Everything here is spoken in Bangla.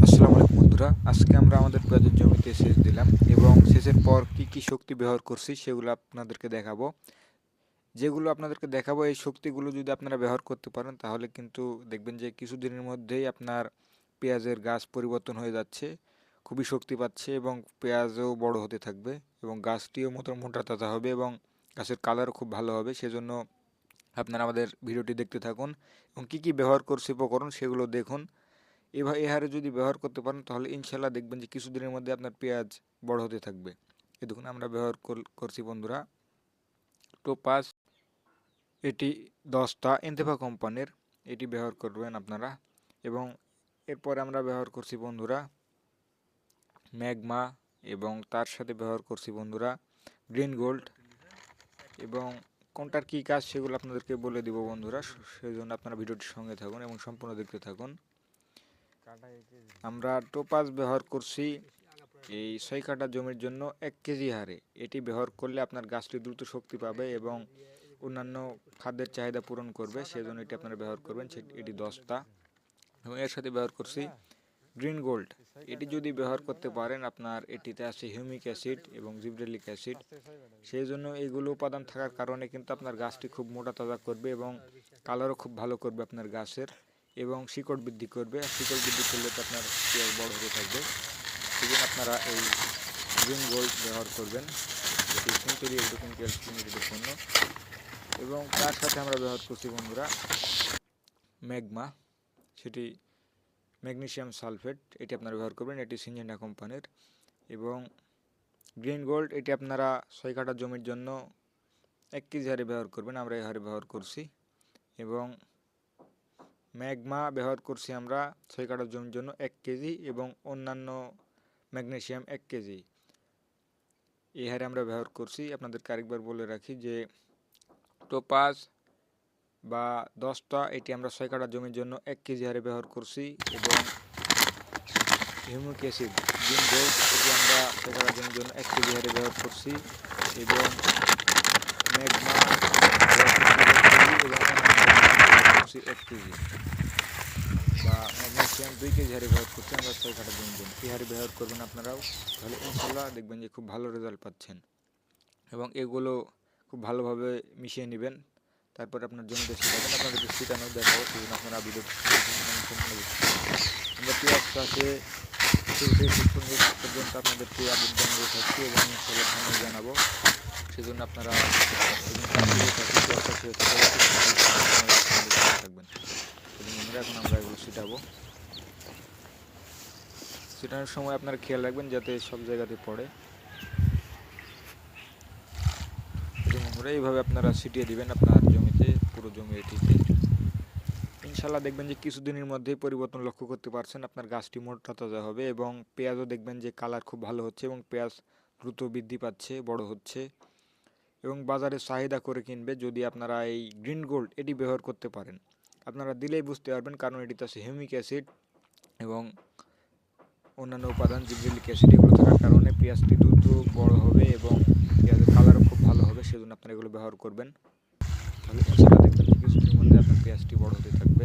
আসসালামু আলাইকুম বন্ধুরা। আজকে আমরা আমাদের পেঁয়াজের জমিতে সেচ দিলাম এবং সেচের পর কি কি শক্তি ব্যবহার করছি সেগুলো আপনাদেরকে দেখাবো। যেগুলো আপনাদেরকে দেখাবো, এই শক্তিগুলো যদি আপনারা ব্যবহার করতে পারেন, তাহলে কিন্তু দেখবেন যে কিছুদিনের মধ্যেই আপনার পেঁয়াজের গাছ পরিবর্তন হয়ে যাচ্ছে, খুবই শক্তি পাচ্ছে এবং পেঁয়াজও বড় হতে থাকবে এবং গাছটিও মতো মোটা তাজা হবে এবং গাছের কালারও খুব ভালো হবে। সেজন্য আপনারা আমাদের ভিডিওটি দেখতে থাকুন এবং কি কি ব্যবহার করছি উপকরণ সেগুলো দেখুন। এভাবে এ হারে যদি ব্যবহার করতে পারেন, তাহলে ইনশাল্লাহ দেখবেন যে কিছুদিনের মধ্যে আপনার পেঁয়াজ বড় হতে থাকবে। এ দেখুন, আমরা ব্যবহার করছি বন্ধুরা। টোপাস, এটি দশটা এন্তেফা কোম্পানির, এটি ব্যবহার করবেন আপনারা। এবং এরপরে আমরা ব্যবহার করছি বন্ধুরা, ম্যাগমা এবং তার সাথে ব্যবহার করছি বন্ধুরা, গ্রিন গোল্ড। এবং কোনটার কী কাজ সেগুলো আপনাদেরকে বলে দিব বন্ধুরা সেই জন্য আপনারা ভিডিওটির সঙ্গে থাকুন এবং সম্পূর্ণ দেখতে থাকুন। আমরা টোপাস ব্যবহার করছি এই ছয় কাটা জমির জন্য এক কেজি হারে। এটি ব্যবহার করলে আপনার গাছটি দ্রুত শক্তি পাবে এবং অন্যান্য খাদ্যের চাহিদা পূরণ করবে, সেজন্য এটি আপনারা ব্যবহার করবেন এটি দশটা। এবং এর সাথে ব্যবহার করছি গ্রিন গোল্ড। এটি যদি ব্যবহার করতে পারেন, আপনার এটিতে আছে হিউমিক অ্যাসিড এবং জিব্রেলিক অ্যাসিড। সেই জন্য এইগুলো উপাদান থাকার কারণে কিন্তু আপনার গাছটি খুব মোটা তাজা করবে এবং কালারও খুব ভালো করবে আপনার গাছের। এবং শিকড় বৃদ্ধি করবে। শিকড় বৃদ্ধি করলে তো আপনার পেঁয়াজ বড় হতে থাকবে। সেজন্য আপনারা এই গ্রিন গোল্ড ব্যবহার করবেন। এটি লিমিটেডের পণ্য। এবং তার সাথে আমরা ব্যবহার করছি বন্ধুরা ম্যাগমা। সেটি ম্যাগনেসিয়াম সালফেট। এটি আপনারা ব্যবহার করবেন। এটি সিনজেন্ডা কোম্পানির। এবং গ্রিন গোল্ড, এটি আপনারা ছয় কাঠা জমির জন্য এক কেজি হারে ব্যবহার করবেন। আমরা এই হারে ব্যবহার করছি। এবং ম্যাগমা ব্যবহার করছি আমরা ছয় কাঠা জমির জন্য এক কেজি এবং অন্যান্য ম্যাগনেশিয়াম এক কেজি। এই হারে আমরা ব্যবহার করছি, আপনাদেরকে আরেকবার বলে রাখি যে টোপাস বা দশটা এটি আমরা ছয় কাঠা জমির জন্য এক কেজি হারে ব্যবহার করছি এবং হিউমিক অ্যাসিড গোল্ড এটি আমরা ছয় কাঠা জমির জন্য এক কেজি হারে ব্যবহার করছি এবং ম্যাগমা এবং করছি এক কেজি। বা ম্যাগনেসিয়াম দুই কেজি হারে ব্যবহার করছি, আমরা ছয় কাঠা জমির জন্য এই হারে ব্যবহার করবেন আপনারাও, তাহলে ইনশাল্লাহ দেখবেন যে খুব ভালো রেজাল্ট পাচ্ছেন। এবং এগুলো খুব ভালোভাবে মিশিয়ে নেবেন। তারপরে আপনার জমিতে ছিটাবেন আপনাদেরকে ছিটানো দেখাবো সেই জন্য আপনারা ভিডিও আমরা পেঁয়াজ চাষে পর্যন্ত আপনাদেরকে আপডেট জানিয়ে থাকছি এবং ইনশাল্লাহ জানাব। সেই জন্য আপনারা থাকবেন। এখন আমরা এগুলো ছিটাবো। ছিটানোর সময় আপনারা খেয়াল রাখবেন যাতে সব জায়গাতে পড়ে। বন্ধুরা, এইভাবে আপনারা ছিটিয়ে দিবেন আপনার জমিতে, পুরো জমি এটিতে। ইনশাল্লাহ দেখবেন যে কিছুদিনের মধ্যেই পরিবর্তন লক্ষ্য করতে পারছেন আপনার গাছটি মোটা তাজা হবে এবং পেঁয়াজও দেখবেন যে কালার খুব ভালো হচ্ছে এবং পেঁয়াজ দ্রুত বৃদ্ধি পাচ্ছে, বড় হচ্ছে। এবং বাজারে চাহিদা করে কিনবে যদি আপনারা এই গ্রিন গোল্ড এটি ব্যবহার করতে পারেন। আপনারা দিলেই বুঝতে পারবেন কারণ এটিতে আছে হিউমিক অ্যাসিড এবং অন্যান্য উপাদান জিব্রিলিক অ্যাসিড এগুলো থাকার কারণে পেঁয়াজটি দ্রুত বড় হবে এবং পেঁয়াজের কালারও খুব ভালো হবে, সেজন্য আপনারা এগুলো ব্যবহার করবেন। তাহলে ইনশাল্লাহ দেখবেন কিছুদিনের মধ্যে আপনার পেঁয়াজটি বড় হতে থাকবে।